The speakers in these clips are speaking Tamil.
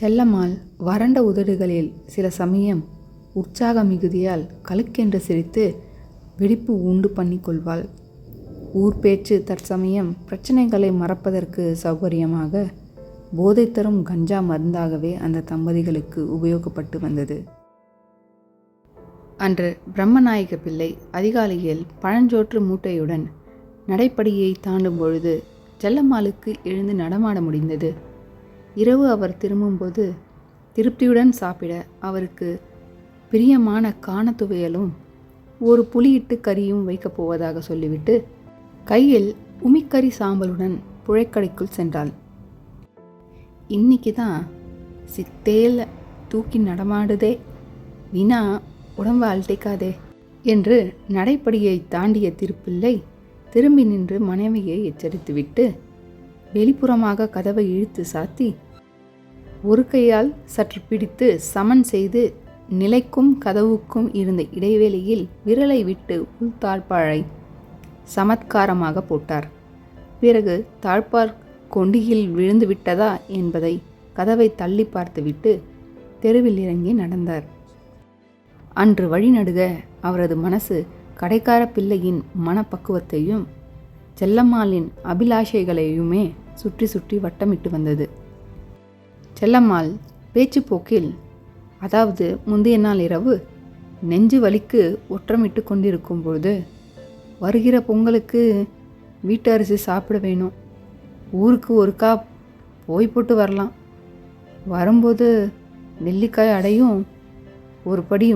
செல்லம்மாள் வறண்ட உதடுகளில் சில சமயம் உற்சாக மிகுதியால் கலுக்கென்று சிரித்து வெடிப்பு உண்டு பண்ணி கொள்வாள். ஊர் பேச்சு தற்சமயம் பிரச்சனைகளை மறப்பதற்கு சௌகரியமாக போதை தரும் கஞ்சா மருந்தாகவே அந்த தம்பதிகளுக்கு உபயோகப்பட்டு வந்தது. அன்று பிரம்மநாயக பிள்ளை அதிகாலையில் பழஞ்சோற்று மூட்டையுடன் நடைப்படியை தாண்டும் பொழுது செல்லம்மாளுக்கு எழுந்து நடமாட முடிந்தது. இரவு அவர் திரும்பும்போது திருப்தியுடன் சாப்பிட அவருக்கு பிரியமான காணத்துவையலும் ஒரு புளியிட்டு கறியும் வைக்கப் போவதாக சொல்லிவிட்டு கையில் உமிக்கறி சாம்பலுடன் புழைக்கடைக்குள் சென்றாள். இன்னைக்கு தான் சித்தேல தூக்கி நடமாடுதே. வீணா உடம்பு அழட்டிக்காதே என்று நடைப்படியை தாண்டிய திருப்பிள்ளை திரும்பி நின்று மனைவியை எச்சரித்துவிட்டு வெளிப்புறமாக கதவை இழுத்து சாத்தி ஒரு கையால் சற்று பிடித்து சமன் செய்து நிலைக்கும் கதவுக்கும் இருந்த இடைவேளையில் விரலை விட்டு உள் தாழ்பாழை சமத்காரமாக போட்டார். பிறகு தாழ்பார் கொண்டியில் விழுந்து விட்டதா என்பதை கதவை தள்ளி பார்த்துவிட்டு தெருவில் இறங்கி நடந்தார். அன்று வழிநடுக அவரது மனசு கடைக்கார பிள்ளையின் மனப்பக்குவத்தையும் செல்லம்மாளின் அபிலாஷைகளையுமே சுற்றி சுற்றி வட்டமிட்டு வந்தது. செல்லம்மாள் பேச்சு போக்கில் அதாவது முந்தைய நாள் இரவு நெஞ்சு வலிக்கு ஒற்றமிட்டு கொண்டிருக்கும் பொழுது வருகிற பொங்கலுக்கு வீட்டு அரிசி சாப்பிட வேணும். ஊருக்கு ஒருக்கா போய் போட்டு வரலாம். வரும்போது நெல்லிக்காய் அடையும் ஒரு படி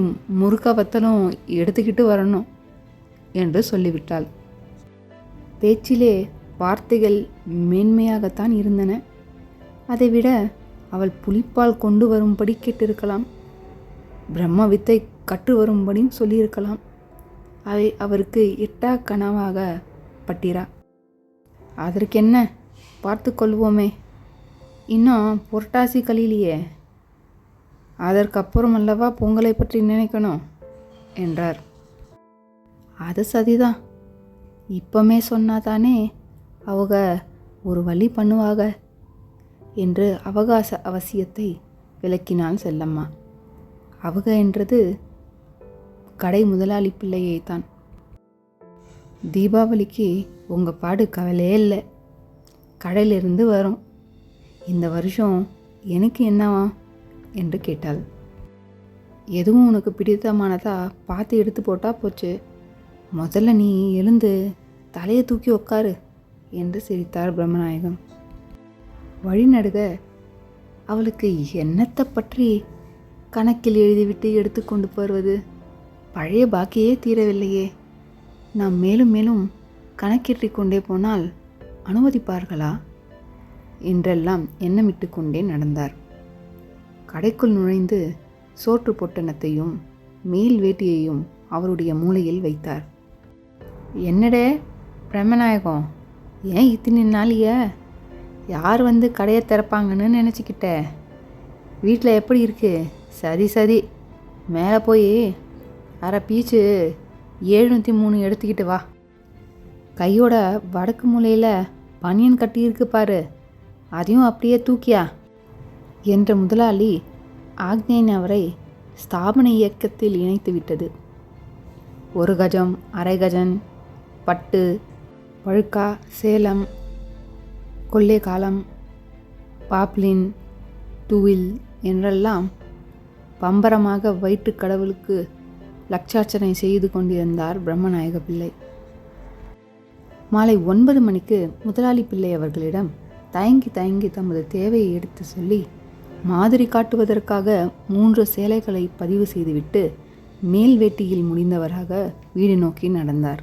முறுக்கா வத்தலும் எடுத்துக்கிட்டு வரணும் என்று சொல்லிவிட்டாள். பேச்சிலே வார்த்தைகள் மேன்மையாகத்தான் இருந்தன. அதைவிட அவள் புலிப்பால் கொண்டு வரும்படி கேட்டிருக்கலாம். பிரம்ம வித்தை கற்று வரும்படியும் சொல்லியிருக்கலாம். அவை அவருக்கு எட்டா கனவாக பட்டிரா. அதற்கென்ன? பார்த்து கொள்வோமே. இன்னும் புரட்டாசி கலிலேயே அதற்கப்புறம் அல்லவா பொங்கலை பற்றி நினைக்கணும் என்றார். அது சதிதான். இப்பமே சொன்னாதானே? அவங்க ஒரு வழி பண்ணுவாக? என்று அவகாச அவசியத்தை விளக்கினாள் செல்லம்மா. அவங்க என்றது கடை முதலாளி பிள்ளையை தான் தீபாவளிக்கு உங்கள் பாடு கவலையே இல்லை. கடையிலிருந்து வரும். இந்த வருஷம் எனக்கு என்னவா? என்று கேட்டாள். எதுவும் உனக்கு பிடித்தமானதா பார்த்து எடுத்து போட்டா போச்சு. முதல்ல நீ எழுந்து தலையை தூக்கி உட்காரு என்று சிரித்தார் பிரம்மநாயகம். வழிநடுக அவளுக்கு என்னத்தை பற்றி கணக்கில் எழுதிவிட்டு எடுத்துக்கொண்டு போவது பழைய பாக்கியே தீரவில்லையே. நாம் மேலும் மேலும் கணக்கிட்டுக் கொண்டே போனால் அனுமதிப்பார்களா? என்றெல்லாம் எண்ணமிட்டு கொண்டே நடந்தார். கடைக்குள் நுழைந்து சோற்று பொட்டணத்தையும் மேல் வேட்டியையும் அவருடைய மூலையில் வைத்தார். என்னடே! பிரம்மநாயகம் ஏன் இத்தனை நாளிய? யார் வந்து கடையை திறப்பாங்கன்னு நினச்சிக்கிட்ட? வீட்டில் எப்படி இருக்கு? சரி சரி மேலே போய் அரை பீச்சு எழுநூற்றி மூணு எடுத்துக்கிட்டு வா. கையோட வடக்கு மூலையில் பனியன் கட்டியிருக்கு பாரு. அதையும் அப்படியே தூக்கியா? என்ற முதலாளி ஆக்னேயன் அவரை ஸ்தாபன இயக்கத்தில் இணைத்து விட்டது ஒரு கஜம் அரை கஜன் பட்டு பழுக்கா சேலம் கொள்ளைக்காலம் பாப்லின் டூவில் என்றெல்லாம் பம்பரமாக வயிற்றுக் கடவுளுக்கு லட்சார்ச்சனை செய்து கொண்டிருந்தார் பிரம்மநாயக பிள்ளை. மாலை ஒன்பது மணிக்கு முதலாளி பிள்ளை அவர்களிடம் தயங்கி தயங்கி தமது தேவையை எடுத்து சொல்லி மாதிரி காட்டுவதற்காக மூன்று சேலைகளை பதிவு செய்துவிட்டு மேல் வேட்டியில் முடிந்தவராக வீடு நோக்கி நடந்தார்.